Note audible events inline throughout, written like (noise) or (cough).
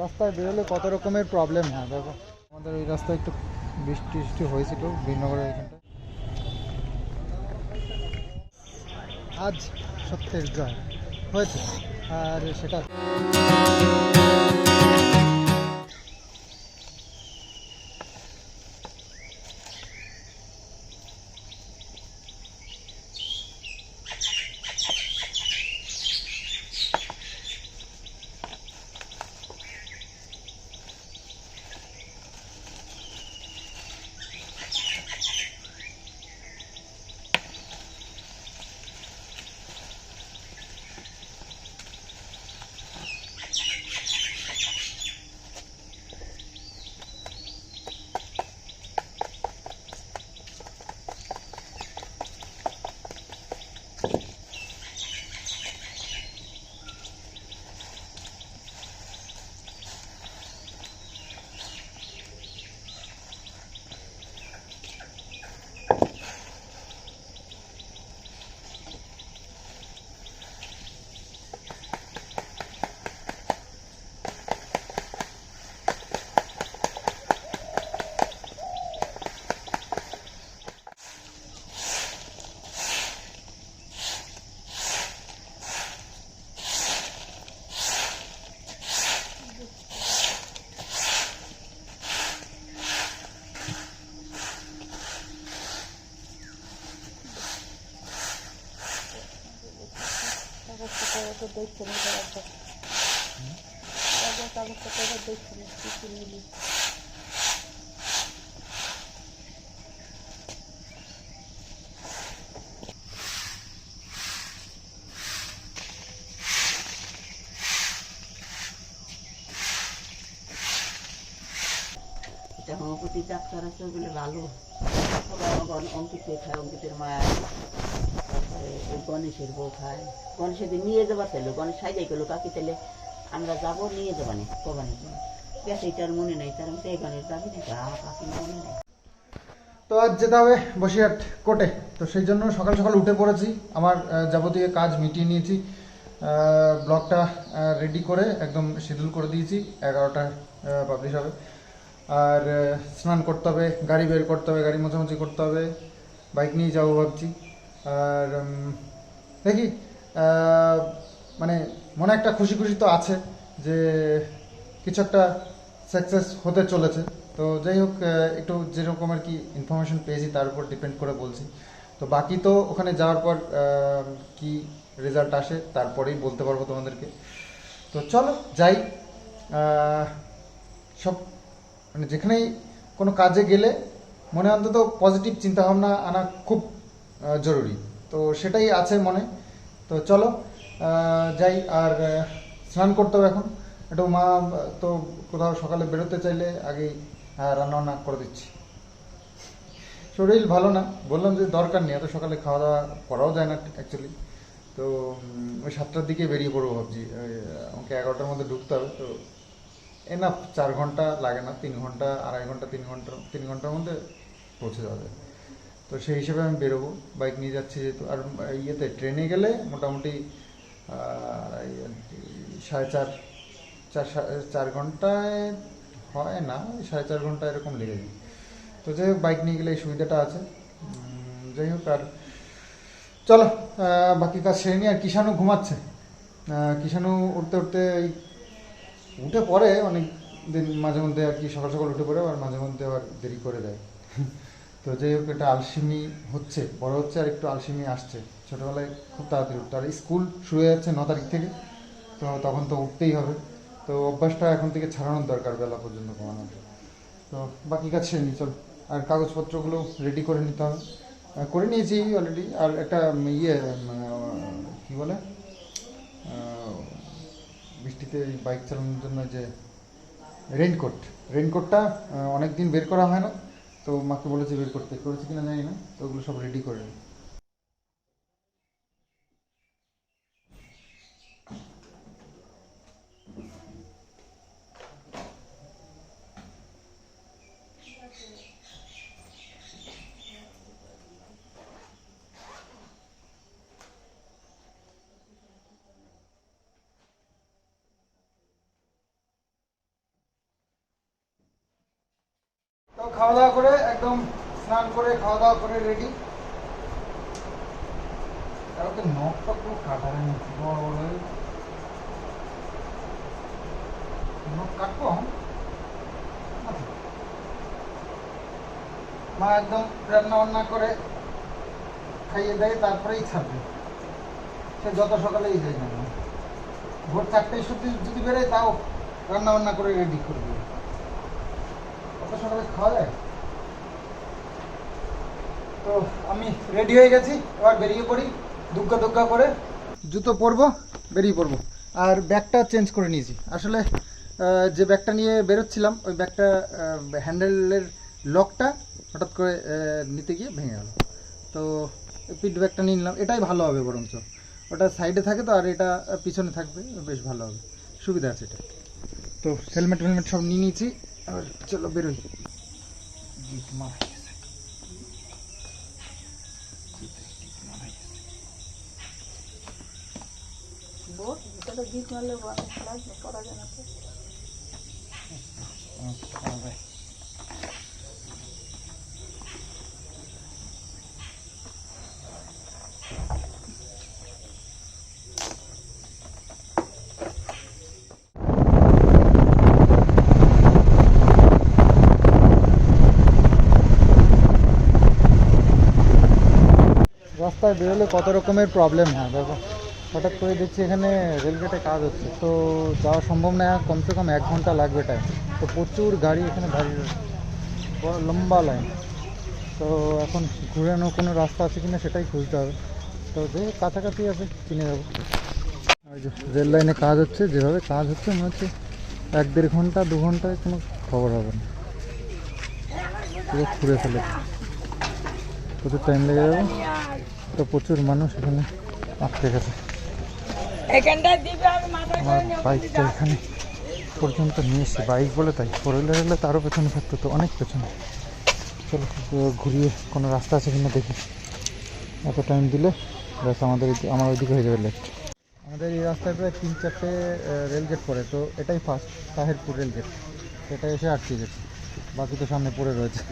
রাস্তায় বেরোলে কত রকমের প্রবলেম হয়, দেখো। আমাদের এই রাস্তায় একটু বৃষ্টি টিষ্টি হয়েছিল বিনগরের এখানটা আজ সত্যের জয়। হয়েছে। আর সেটা কাগজপত্র তো দেখছে না কাগজ কাগজপত্র দেখছে না কি কি মিলি এটা হোমিওপ্যাথি ডাক্তার আছে, ওগুলো ভালো। ওরা অঙ্ক- অঙ্কিত খায় অঙ্কিতের মায়া গণেশের বউ খায়। গণেশের নিয়ে যাবার তাইলো গণেশ সাইজাই গেলো কাকি তাইলে আমরা যাব নিয়ে যাবানি, কবানি গেছে, এটার মনে নেই, তার মধ্যে এই গণেশ যাবি না কাকি মনে নেই। তো আজ যেতে হবে বসিরহাট কোর্টে। তো সেই জন্য সকাল সকাল উঠে পড়েছি। আমার যাবতীয় কাজ মিটিয়ে নিয়েছি। ব্লগটা রেডি করে একদম শিডিউল করে দিয়েছি। এগারোটা পাবলিশ হবে আর স্নান করতে হবে, গাড়ি বের করতে হবে, গাড়ি মোছামুছি করতে হবে। বাইক নিয়ে যাব ভাবছি। আর দেখি মানে মনে একটা খুশি খুশি তো আছে যে কিছু একটা সাকসেস হতে চলেছে। তো যাই হোক একটু যেরকম আর কি ইনফরমেশন পেয়েছি তার উপর ডিপেন্ড করে বলছি। তো বাকি তো ওখানে যাওয়ার পর কি রেজাল্ট আসে তারপরেই বলতে পারব তোমাদেরকে। তো চলো, যাই সব মানে যেখানেই কোনো কাজে গেলে মনে অন্তত পজিটিভ চিন্তাভাবনা আনা খুব জরুরি। তো সেটাই আছে মনে। তো চলো যাই, আর স্নান করতে হবে এখন। একটু মা, তো কোথাও সকালে বেরোতে চাইলে আগেই রান্না বান্না করে দিচ্ছি। শরীর ভালো না। বললাম যে দরকার নেই, এত সকালে খাওয়া দাওয়া করাও যায় না অ্যাকচুয়ালি তো ওই সাতটার দিকে বেরিয়ে পড়ব ভাবছি। আমাকে এগারোটার মধ্যে ঢুকতে হবে, তো এনাফ চার ঘণ্টা লাগে না, তিন ঘণ্টা, আড়াই ঘণ্টা, তিন ঘণ্টা, তিন ঘণ্টার মধ্যে পৌঁছে যাওয়া যায়। তো সেই হিসেবে আমি বেরোবো। বাইক নিয়ে যাচ্ছি যেহেতু। আর ইয়েতে ট্রেনে গেলে মোটামুটি সাড়ে চার চার চার ঘন্টায় হয় না, সাড়ে চার ঘণ্টা এরকম লেগে যায়। তো যাই হোক, বাইক নিয়ে গেলে এই সুবিধাটা আছে। যাই হোক, আর চলো বাকি কাজ সেরে নিই। আর কিষাণু ঘুমাচ্ছে। কিষাণু উঠতে উঠতে এই উঠে পড়ে অনেক দিন মাঝে মধ্যে আর কি সকাল সকাল উঠে পড়ে আর মাঝে মধ্যে আবার দেরি করে দেয়। তো যাই হোক এটা আলসিমি হচ্ছে। বড় হচ্ছে আর একটু আলসিমি আসছে। ছোটোবেলায় খুব তাড়াতাড়ি উঠতো আর স্কুল শুরু হয়ে যাচ্ছে ন তারিখ থেকে তো তখন তো উঠতেই হবে। তো অভ্যাসটা এখন থেকে ছাড়ানোর দরকার বেলা পর্যন্ত কমানোর তো বাকি কাজ সেরে নিই চল। আর কাগজপত্রগুলো রেডি করে নিতে হবে। করে নিয়েছি অলরেডি আর একটা ইয়ে আহ, কি বলে? বৃষ্টিতে বাইক চালানোর জন্য যে রেনকোট রেনকোটটা অনেক দিন বের করা হয় না। তো মাকে বলেছে বের করতে। করেছে কিনা জানি না তো ওগুলো সব রেডি করে নিই। খাওয়া দাওয়া করে একদম স্নান করে খাওয়া দাওয়া করে রেডি কালকে নখটা। মা একদম রান্না বান্না করে খাইয়ে দেয়, তারপরেই ছাড়বে। সে যত সকালেই যায় না ভোর চারটেই সত্যি যদি বেরোয়, তাও রান্না বান্না করে রেডি করবে কত সকালে খাওয়া যায় তো আমি রেডি হয়ে গেছি, এবার বেরিয়ে পড়ি, দুগ্গা দুগ্গা করে জুতো পরবো, বেরিয়ে পড়ব। আর ব্যাগটা চেঞ্জ করে নিয়েছি। আসলে যে ব্যাগটা নিয়ে বেরোচ্ছিলাম, ওই ব্যাগটা হ্যান্ডেলের লকটা হঠাৎ করে নিতে গিয়ে ভেঙে গেল। তো পিট ব্যাগটা নিয়ে নিলাম। এটাই ভালো হবে বরঞ্চ। ওটা সাইডে থাকে তো, আর এটা পিছনে থাকবে, বেশ ভালো হবে। সুবিধা আছে এটা। তো হেলমেট ফেলমেট সব নিয়ে নিয়েছি। আর চলো বেরোই গিট মারা গেছে। গিট মারলে পড়া যায় না রাস্তায় বেরোলে কত রকমের প্রবলেম হয়, দেখো। হঠাৎ করে দেখছি এখানে রেলগেটে কাজ হচ্ছে। তো যাওয়া সম্ভব না, কমসে কম এক ঘণ্টা লাগবে টাইম তো প্রচুর গাড়ি এখানে দাঁড়িয়ে রয়েছে। লম্বা লাইন তো এখন ঘুরানো কোনো রাস্তা আছে কিনা সেটাই খুঁজতে হবে। তো যে কাছাকাছি আছে, কিনে যাব রেল লাইনে কাজ হচ্ছে, যেভাবে কাজ হচ্ছে, মনে হচ্ছে এক দেড় ঘণ্টা, দু ঘন্টায় কোনো খবর হবে না। পুরো ঘুরে ফেলে। প্রচুর টাইম লেগে যাবে। তো প্রচুর মানুষ এখানে আটকে গেছে। আমার বাইকটা এখানে পর্যন্ত নিয়ে এসেছি। বাইক বলে তাই। ফোর হুইলার হলে তারও পেছনে থাকতো তো অনেক পেছনে। চলো ঘুরিয়ে কোনো রাস্তা আছে কিনা দেখি। এত টাইম দিলে ব্যাস আমাদের আমার ওইদিকে হয়ে যাবে লেফট আমাদের এই রাস্তায় প্রায় তিন চারটে রেলগেট পড়ে তো এটাই ফার্স্ট তাহেরপুর রেলগেট এটা এসে আটকে গেছে। বাকি তো সামনে পড়ে রয়েছে।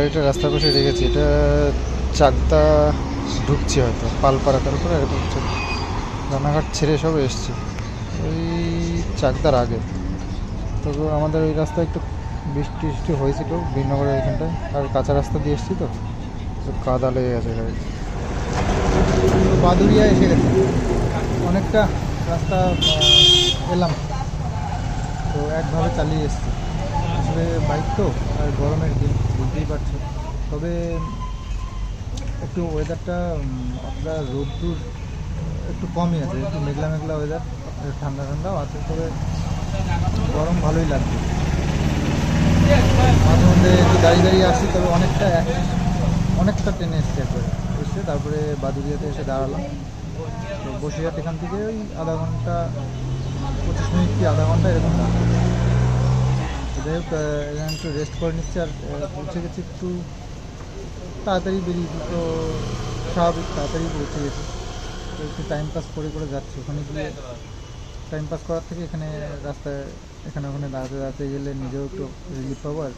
গাড়িটা রাস্তার পাশে রেখেছি এটা চাকদা ঢুকছি হয়তো পালপাড়া তারপরে এরকম হচ্ছে। রানাঘাট ছেড়ে সব এসছি। ওই চাকদার আগে। তো আমাদের ওই রাস্তায় একটু বৃষ্টি টিষ্টি হয়েছিল বীরনগরের ওইখানটায় আর কাঁচা রাস্তা দিয়ে এসছি তো তো কাদা লেগে গেছে গাড়ি। বাদুরিয়া এসে গেছে। অনেকটা রাস্তা এলাম। তো একভাবে চালিয়ে এসছি। আসলে বাইক তো, আর গরমের দিন। বুঝতেই পারছ। তবে একটু ওয়েদারটা অতটা রোদ্দুর একটু কমই আছে, একটু মেঘলা মেঘলা ওয়েদার ঠান্ডা ঠান্ডাও আছে, তবে গরম ভালোই লাগছে মাঝে মধ্যে একটু দাঁড়িয়ে দাঁড়িয়ে আসি, তবে অনেকটা অনেকটা ট্রেনে এসছি একবারে। এসে তারপরে বাদুরিয়াতে এসে দাঁড়ালাম। তো বসিরহাট এখান থেকে ওই আধা ঘণ্টা, পঁচিশ মিনিট কি আধা ঘণ্টা এরকম লাগবে। যাই হোক এখানে একটু রেস্ট করে নিচ্ছি আর পৌঁছে গেছি একটু তাড়াতাড়ি বেরিয়েছি তো, স্বাভাবিক তাড়াতাড়ি পৌঁছে গেছি। তো একটু টাইম পাস করে করে যাচ্ছি। ওখানে গিয়ে টাইম পাস করার থেকে এখানে রাস্তায়, এখানে ওখানে দাঁড়াতে দাঁড়াতে গেলে নিজেও একটু রিলিফ পাবো আর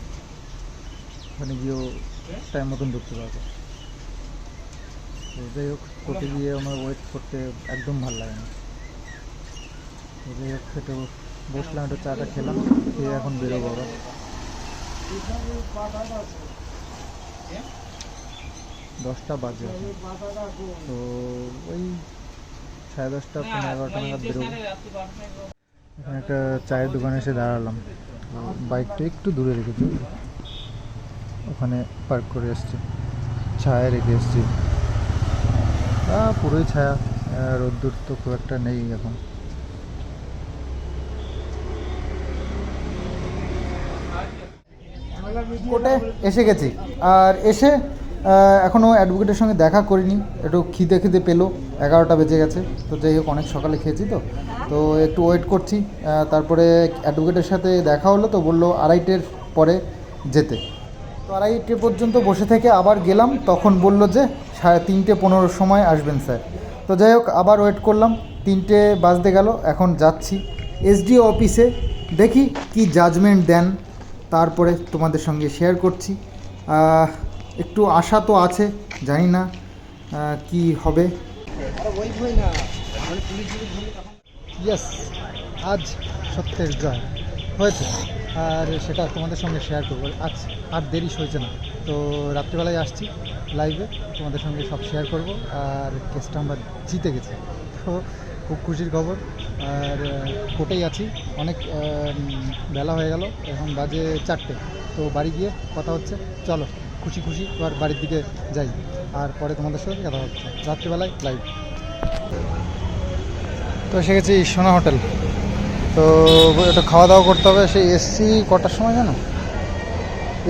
ওখানে গিয়েও টাইম মতন ঢুকতে পারব। তো যাই হোক কোর্টে গিয়ে আমার ওয়েট করতে একদম ভালো লাগে না। যাই হোক একটু বসলাম একটু চাটা খেলাম, খেয়ে এখন বেরোবো আবার। দশটা বাজে তো ওই সাড়ে দশটা, পনেরো এগারোটা নাগাদ বেরোবো। এখানে একটা চায়ের দোকানে এসে দাঁড়ালাম। বাইকটা একটু দূরে রেখেছি। ওখানে পার্ক করে এসছি। ছায়া রেখে এসছি। পুরোই ছায়া। রোদ্দুর তো খুব একটা নেই এখন। কোর্টে এসে গেছি। আর এসে এখনও অ্যাডভোকেটের সঙ্গে দেখা করিনি। একটু খিদে খিদে পেল, এগারোটা বেজে গেছে। তো যাই হোক, অনেক সকালে খেয়েছি তো। তো একটু ওয়েট করছি। তারপরে অ্যাডভোকেটের সাথে দেখা হলো তো, বলল আড়াইটের পরে যেতে। তো আড়াইটে পর্যন্ত বসে থেকে আবার গেলাম। তখন বলল যে, সাড়ে তিনটে পনেরোর সময় আসবেন স্যার। তো যাই হোক, আবার ওয়েট করলাম। তিনটে বাজতে গেল, এখন যাচ্ছি। এসডিও অফিসে দেখি কি জাজমেন্ট দেন। তারপরে তোমাদের সঙ্গে শেয়ার করছি। একটু আশা তো আছে, জানি না কি হবে। ইয়েস আজ সত্যের জয়। হয়েছে। আর সেটা তোমাদের সঙ্গে শেয়ার করব। আজ আর দেরি হয়েছে না। তো রাত্রিবেলায় আসছি লাইভে তোমাদের সঙ্গে সব শেয়ার করব। আর কেসটা আমরা জিতে গেছি। তো খুব খুশির খবর। আর কোর্টেই আছি। অনেক বেলা হয়ে গেল, এখন বাজে চারটে। তো বাড়ি গিয়ে কথা হচ্ছে। চলো, খুশি খুশি এবার বাড়ির দিকে যাই। আর পরে তোমাদের সঙ্গে কথা হচ্ছে। রাত্রিবেলায় লাইভ তো এসে গেছি সোনা হোটেল। তো এটা খাওয়া দাওয়া করতে হবে। সেই এসছি কটার সময় জানো?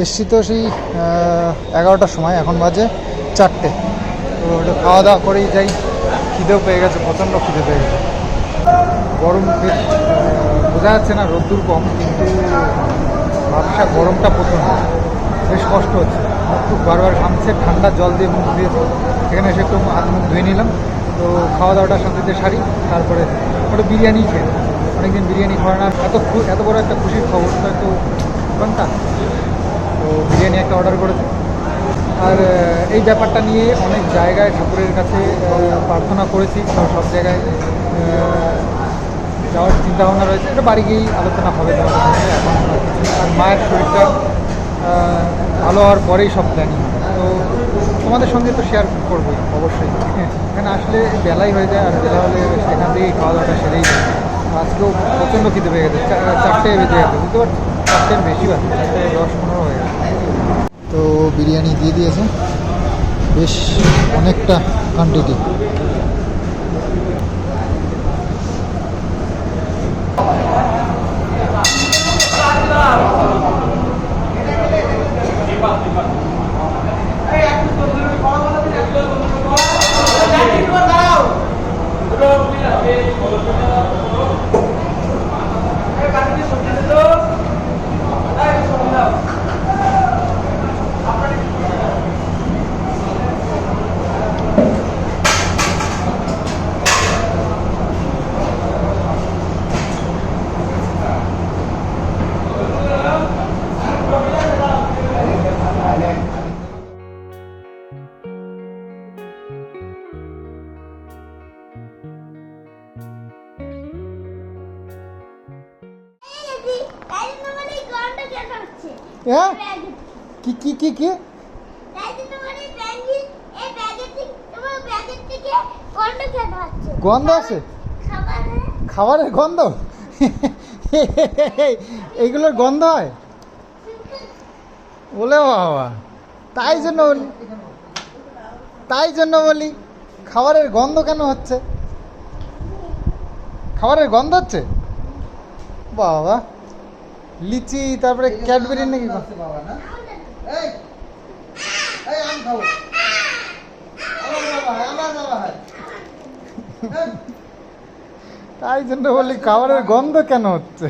এসছি তো সেই এগারোটার সময়। এখন বাজে চারটে। তো এটা খাওয়া দাওয়া করেই যাই। খিদেও পেয়ে গেছে, প্রচণ্ড খিদে পেয়ে গেছে। গরম আহ, বোঝা যাচ্ছে না রোদ্দুর কম কিন্তু ব্যবসা গরমটা প্রচণ্ড বেশ কষ্ট হচ্ছে। মুখ টুক বারবার ঘামছে ঠান্ডা জল দিয়ে মুখ দিয়েছে সেখানে এসে একটু হাত মুখ ধুয়ে নিলাম। তো খাওয়া দাওয়াটা শান্তিতে সারি তারপরে ওটা বিরিয়ানি খেয়ে অনেকদিন বিরিয়ানি খাওয়া না এত এত বড় একটা খুশির খবর তো একটু কোনটা তো বিরিয়ানি একটা অর্ডার করেছে। আর এই ব্যাপারটা নিয়ে অনেক জায়গায় ঠাকুরের কাছে প্রার্থনা করেছি। সব জায়গায় যাওয়ার চিন্তা ভাবনা রয়েছে, এটা বাড়ি গিয়েই আলোচনা হবে এখন আর মায়ের শরীরটা ভালো হওয়ার পরেই সব প্ল্যানিং তো তোমাদের সঙ্গে তো শেয়ার করবোই, অবশ্যই। এখানে আসলে বেলাই হয়ে যায় আর বেলা হলে সেখান থেকেই খাওয়া দাওয়াটা সেরেই আজকেও প্রচণ্ড খিদে পেয়ে গেছে চারটে বেজে গেছে, বুঝতে পারছ? চারটের বেশি বাজে চারটে দশ পনেরো হয়ে গেছে। তো বিরিয়ানি দিয়ে দিয়েছে। বেশ অনেকটা কোয়ান্টিটি গন্ধ আছে? খাবারের গন্ধ? এইগুলোর গন্ধ হয়? বলে বাবা। তাই জন্য বলি তাই জন্য বলি খাবারের গন্ধ কেন হচ্ছে? খাবারের গন্ধ হচ্ছে? বাবা। লিচি তারপরে ক্যাডবেরি নাকি বাবা। তাই জন্য বলি খাবারের গন্ধ কেন হচ্ছে?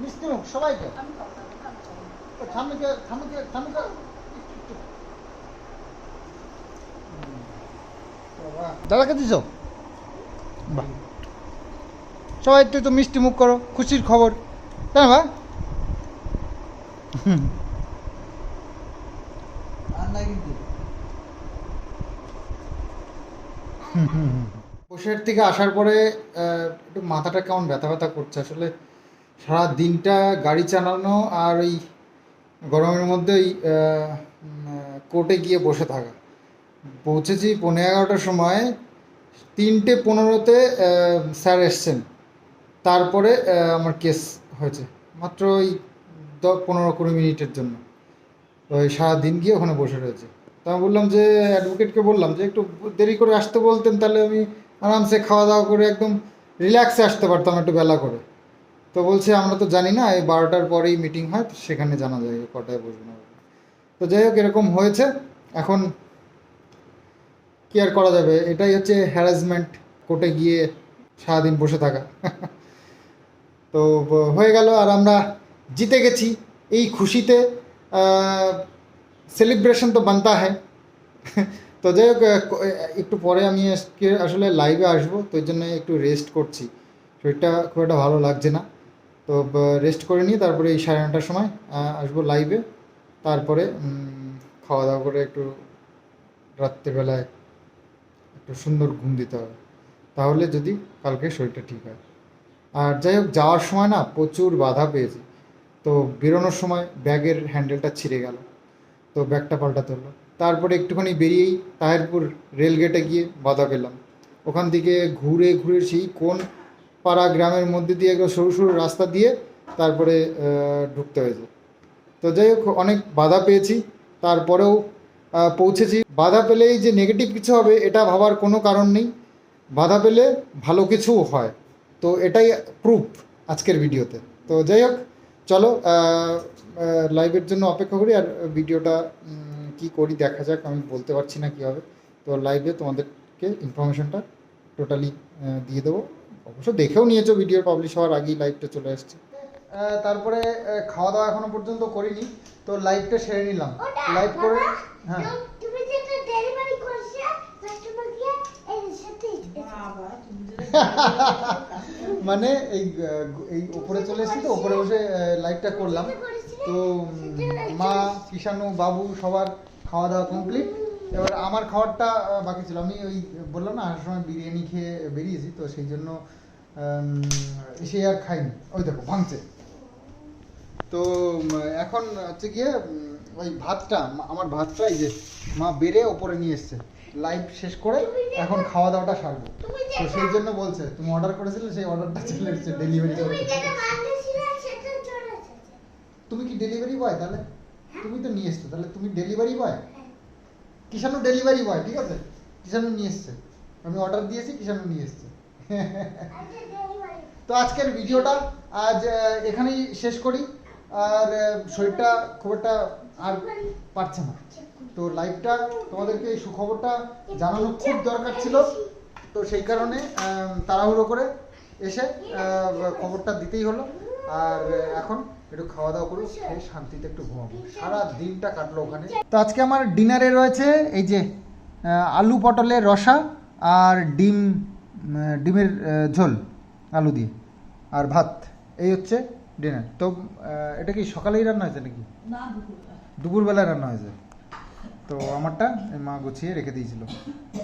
মিষ্টি মুখ সবাইকে? দাদাকে দিছ বাহ। সবাই একটু একটু মিষ্টি মুখ করো খুশির খবর। তাই না বা বসের থেকে আসার পরে একটু মাথাটা কেমন ব্যথা ব্যথা করছে? আসলে সারা দিনটা গাড়ি চালানো আর ওই গরমের মধ্যে ওই কোর্টে গিয়ে বসে থাকা। পৌঁছেছি পনেরো এগারোটার সময়, তিনটে পনেরোতে স্যার এসছেন। তারপরে আমার কেস হয়েছে। মাত্র ওই দশ পনেরো কুড়ি মিনিটের জন্য। ওই সারাদিন গিয়ে ওখানে বসে রয়েছে। তো বললাম যে অ্যাডভোকেটকে বললাম যে, একটু দেরি করে আসতে বলতেন, তাহলে আমি আরামসে খাওয়া দাওয়া করে একদম রিল্যাক্সে আসতে পারতাম একটু বেলা করে। তো বলছে, আমরা তো জানি না, এই বারোটার পরেই মিটিং হয়, তো সেখানে জানা যায় কটায় বসবে না। তো যাই হোক, এরকম হয়েছে। এখন কি আর করা যাবে? এটাই হচ্ছে হ্যারাসমেন্ট কোর্টে গিয়ে সারাদিন বসে থাকা। (laughs) তো হয়ে গেল, আর আমরা জিতে গেছি। এই খুশিতে সেলিব্রেশন তো বানতা হয় তো যাই হোক একটু পরে আমি আজকে আসলে লাইভে আসব, তো ওই জন্য একটু রেস্ট করছি। শরীরটা খুব একটা ভালো লাগছে না। তো রেস্ট করে নিয়ে তারপরে এই সাড়ে নটার সময় আসব লাইভে তারপরে খাওয়া দাওয়া করে একটু রাত্রেবেলায় একটু সুন্দর ঘুম দিতে হবে। তাহলে যদি কালকে শরীরটা ঠিক হয়। আর যাই হোক, যাওয়ার সময় না প্রচুর বাধা পেয়েছি। তো বেরোনোর সময় ব্যাগের হ্যান্ডেলটা ছিঁড়ে গেল। তো ব্যাগটা পাল্টাতে হলো। তারপরে একটুখানি বেরিয়েই তাহেরপুর রেলগেটে গিয়ে বাধা পেলাম। ওখান থেকে ঘুরে ঘুরে সেই কোন পাড়া গ্রামের মধ্যে দিয়ে একদম সরু সরু রাস্তা দিয়ে তারপরে ঢুকতে হয়েছে। তো যাই হোক, অনেক বাধা পেয়েছি। তারপরেও পৌঁছেছি। বাধা পেলেই যে নেগেটিভ কিছু হবে, এটা ভাবার কোনো কারণ নেই। বাধা পেলে ভালো কিছুও হয়। তো এটাই প্রুফ আজকের ভিডিওতে তো যাই হোক চলো লাইভের জন্য অপেক্ষা করি আর ভিডিওটা কি করি দেখা যাক আমি বলতে পারছি না কী হবে তো লাইভে তোমাদেরকে ইনফরমেশনটা টোটালি দিয়ে দেবো। অবশ্য দেখেও নিয়েছো ভিডিও পাবলিশ হওয়ার আগেই লাইভটা চলে আসছে। তারপরে খাওয়া দাওয়া এখনও পর্যন্ত করিনি তো লাইভটা সেরে নিলাম। লাইভ করে হ্যাঁ। (laughs) মানে এই এই উপরে চলে এসেছি তো উপরে বসে লাইভটা করলাম। তো মা কিষানু বাবু সবার খাওয়া দাওয়া কমপ্লিট এবার আমার আহ, বাকি ছিল। আমি ওই বললাম না আসার সময় বিরিয়ানি খেয়ে বেরিয়েছি তো সেই জন্য এসে আর খাইনি। ওই দেখো ভাঙছে। তো এখন হচ্ছে গিয়ে ওই ভাতটা আমার ভাতটা এই যে মা বেড়ে ওপরে নিয়ে এসছে। লাইভ শেষ করে এখন খাওয়া দাওয়াটা সারবো। তো সেই জন্য বলছে তুমি অর্ডার করেছিলে সেই অর্ডারটা চলে এসেছে ডেলিভারি এসেছে। তুমি কি ডেলিভারি বয় তাহলে? তুমি তো নিয়ে এসছো তাহলে তুমি delivery boy Kishanu delivery boy ঠিক আছে? কিষানু নিয়ে এসছে। আমি অর্ডার দিয়েছি কিষানু নিয়ে এসছে। আচ্ছা তো আজকের ভিডিওটা আজ এখানেই শেষ করি। আর শরীরটা খুব একটা আর পারছে না। তো লাইভটা তোমাদেরকে এই সুখবরটা জানানো খুব দরকার ছিল। তো সেই কারণে তাড়াহুড়ো করে এসে খবরটা দিতেই হলো। আর এখন একটু খাওয়া দাওয়া করব খেয়ে শান্তিতে একটু ঘুমাবো। সারা দিনটা কাটলো ওখানে। তো আজকে আমার ডিনারে রয়েছে এই যে আলু পটলের রসা আর ডিম ডিমের ঝোল আলু দিয়ে আর ভাত। এই হচ্ছে ডিনার। তো এটা কি সকালেই রান্না হয়েছে নাকি? দুপুরবেলায় রান্না হয়েছে? তো আমারটা মা গুছিয়ে রেখে দিয়েছিল।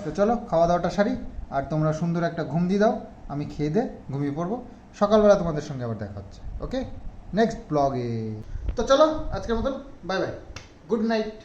তো চলো, খাওয়া দাওয়াটা সারি, আর তোমরা সুন্দর একটা ঘুম দিয়ে দাও, আমি খেয়ে দে ঘুমিয়ে পড়ব। সকালবেলা তোমাদের সঙ্গে আবার দেখা হচ্ছে, ওকে? নেক্সট ব্লগে তো চলো, আজকের মতন বাই বাই গুড নাইট